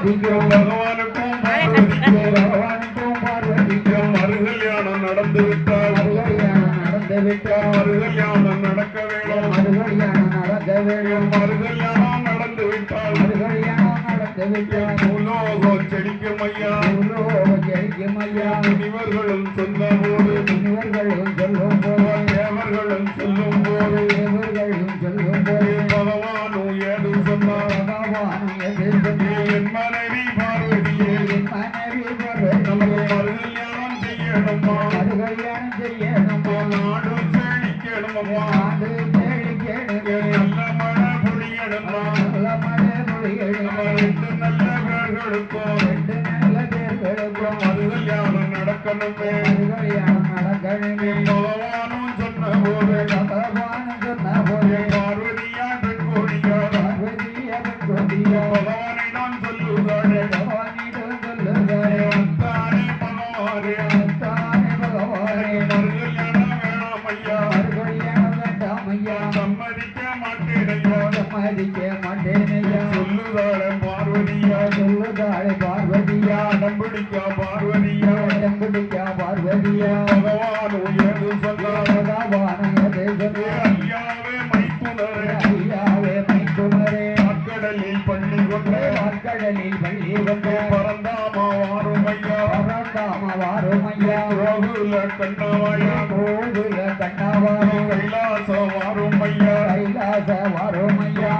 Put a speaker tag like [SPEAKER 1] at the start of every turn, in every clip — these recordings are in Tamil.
[SPEAKER 1] பார்வதிக்கும்
[SPEAKER 2] பகவானுக்கும் பார்வதிக்கும்
[SPEAKER 1] பகவானுக்கும் பார்வதிக்கும்
[SPEAKER 2] மறுகல்யாணம் நடந்து விட்டால்
[SPEAKER 1] நடந்து விட்டால்
[SPEAKER 2] மறுகல்யாணம் நடக்க வேணும்
[SPEAKER 1] மறுகல்யாணம் நடக்க வேண்டும்
[SPEAKER 2] மறுகல்யாணம் நடந்து விட்டால்
[SPEAKER 1] மறுகல்யாணம் நடந்து விட்டால்
[SPEAKER 2] பூலோகம் ஐயா
[SPEAKER 1] உலோகம் ஐயா
[SPEAKER 2] முனிவர்களும்
[SPEAKER 1] முனிவர்களும் சொல்லும் போது
[SPEAKER 2] தேவர்களும் மறுகல்யாணம் செய்யணுமா
[SPEAKER 1] மறுகல்யாணம் செய்யணுமா
[SPEAKER 2] நாடு செழிக்கணுமா
[SPEAKER 1] தேடி கேடுங்க
[SPEAKER 2] நல்ல மழை பொழியணுமா
[SPEAKER 1] நல்ல மழை
[SPEAKER 2] நம்ம
[SPEAKER 1] பொழியணுமா
[SPEAKER 2] ரெண்டு நல்ல பேர்களுக்கும்
[SPEAKER 1] ரெண்டு நல்ல பேர்களுக்கும்
[SPEAKER 2] மறுகல்யாணம் நடக்கணுமே.
[SPEAKER 1] மறுகல்யாணம் நடக்கணுமே.
[SPEAKER 2] பகவானும் சொன்ன போது
[SPEAKER 1] பகவானும் சொன்ன போது
[SPEAKER 2] பார்வதியா பெண் கோடியா?
[SPEAKER 1] பார்வதிய பெண்கொடியா
[SPEAKER 2] பகவானிடம் சொல்லுகிறாளே
[SPEAKER 1] பகவானிடம்
[SPEAKER 2] ஐயா
[SPEAKER 1] மறுகல்யாணம் வேண்டாம் ஐயா
[SPEAKER 2] சம்மதிக்க மாட்டேன் ஐயா
[SPEAKER 1] சம்மதிக்க
[SPEAKER 2] சொல்லுதாளே பார்வதியா.
[SPEAKER 1] சொல்லுதாளே பார்வதியா.
[SPEAKER 2] நம்பிடிக்க பார்வதியா. ஏது ஐயாவே மைத்துனரே.
[SPEAKER 1] ஐயாவே
[SPEAKER 2] மக்கடலில் பள்ளி கொண்ட.
[SPEAKER 1] மக்கடலில் பள்ளி கொண்ட.
[SPEAKER 2] பரந்தாமா வாரும் ஐயா
[SPEAKER 1] பரந்தாம வாரும் ஐயா
[SPEAKER 2] ரோகுல கண்ணவாயா
[SPEAKER 1] கோகுல கண்ணாவாரோ
[SPEAKER 2] கைலாசம் வாரும் ஐயா
[SPEAKER 1] கைலாச வாரும் ஐயா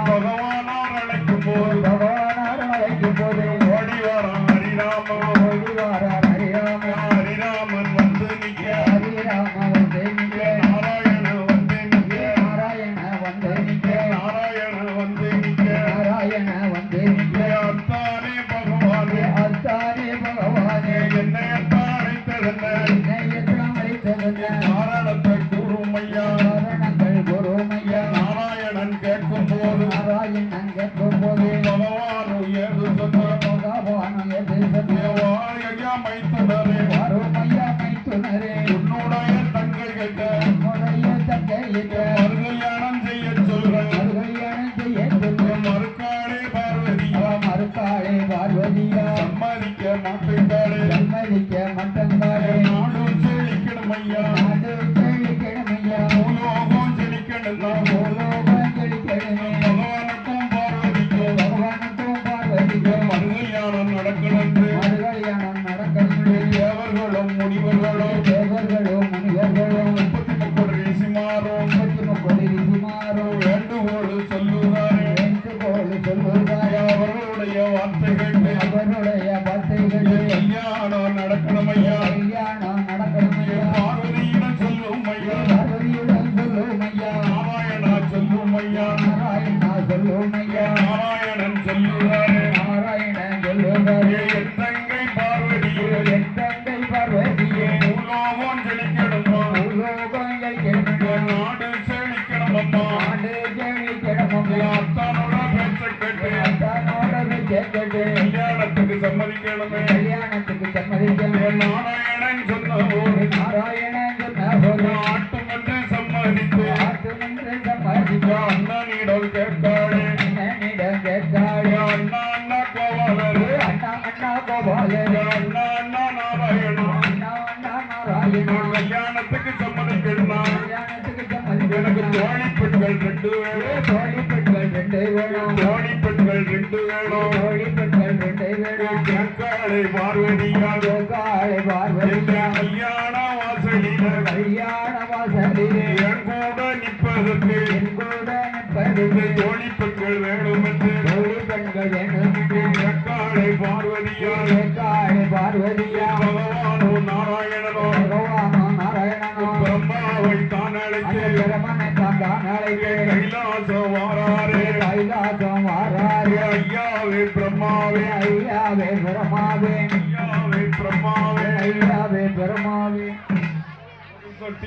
[SPEAKER 2] செழிக்கணும் ஐயா
[SPEAKER 1] நாடு செழிக்கணுமையா
[SPEAKER 2] ஐயா நாராயணா சொல்லும் ஐயா நாராயணன் சொல்லுகிறாரே
[SPEAKER 1] நாராயணன் சொல்லுகிறாரே
[SPEAKER 2] என் தங்கை பார்வதியே
[SPEAKER 1] என் தங்கை பார்வதியே
[SPEAKER 2] பூலோகம் செழிக்கணுமா
[SPEAKER 1] பூலோகம் ஜெயிக்கணுமே
[SPEAKER 2] நாடு செழிக்கணும்
[SPEAKER 1] நாடு ஜெயிக்கணுமையா
[SPEAKER 2] அத்தானோட பேச்ச கேட்டு
[SPEAKER 1] அத்தானோட கேட்கட்டு
[SPEAKER 2] கல்யாணத்துக்கு சம்மதிக்கணுமே.
[SPEAKER 1] கல்யாணத்துக்கு சம்மதிக்கணும்
[SPEAKER 2] நாராயணன் சொன்ன
[SPEAKER 1] நாராயணன் சொன்ன
[SPEAKER 2] கல்யாணத்துக்கு சம்மதிக்கணுமா எனக்கு தோழி பெண்கள் ரெண்டு வேணும்
[SPEAKER 1] தோழி பெண்கள் ரெண்டு வேணும்
[SPEAKER 2] தோழி பெண்கள் ரெண்டு வேணும்
[SPEAKER 1] தோழி பெண்கள் ரெண்டு வேணும்
[SPEAKER 2] கேட்காளே பார்வதியாக
[SPEAKER 1] காளை
[SPEAKER 2] என்ற
[SPEAKER 1] பார்வதியா
[SPEAKER 2] கல்யாண வாசலில
[SPEAKER 1] கல்யாண வாசலிலே
[SPEAKER 2] என் கூட நிற்பதற்கு
[SPEAKER 1] என் கூட
[SPEAKER 2] இந்த
[SPEAKER 1] நிற்பதுக்கு
[SPEAKER 2] தோழி பெண்கள் வேணும் என்று
[SPEAKER 1] தோழி பெண்கள் வேணும்
[SPEAKER 2] பார்வதியாக
[SPEAKER 1] காளை பார்வதியா
[SPEAKER 2] பகவானோ நாராயணனோ.
[SPEAKER 1] பகவானோ நாராயணனோ.
[SPEAKER 2] பிரம்மாவை தான் அழைத்து
[SPEAKER 1] பிரமனை தான் தான் அழைத்து
[SPEAKER 2] கைலாசம் வாராரே.
[SPEAKER 1] கைலாசம் வாராரே.
[SPEAKER 2] ஐயாவே பிரம்மாவே.
[SPEAKER 1] ஐயாவே பிரமாவே
[SPEAKER 2] ஐயாவே பிரம்மாவே.
[SPEAKER 1] ஐயாவே பிரமாவே